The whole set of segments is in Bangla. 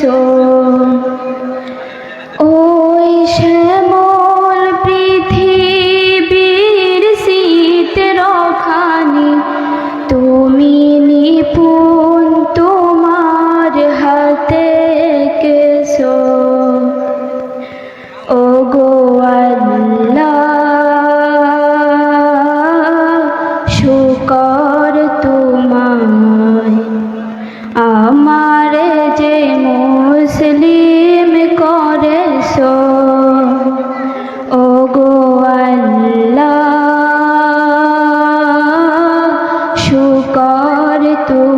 hizo. ту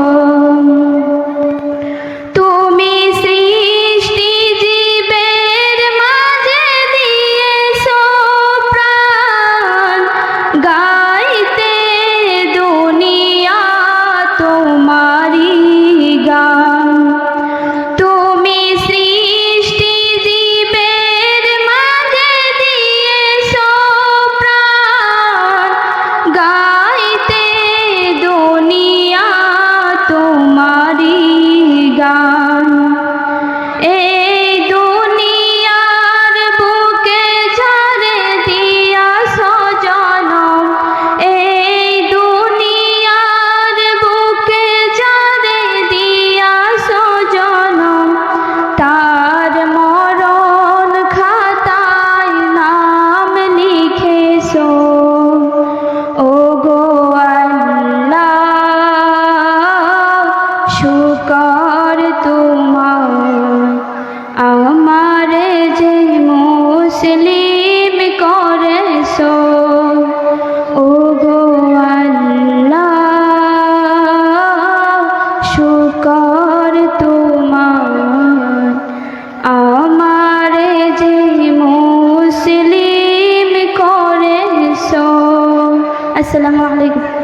কর তোমার। আমার যে মুসলিম করেছ ও গো আল্লাহ সুকার তোমার। আমার যে মুসলিম করেছ। আসসালামু আলাইকুম।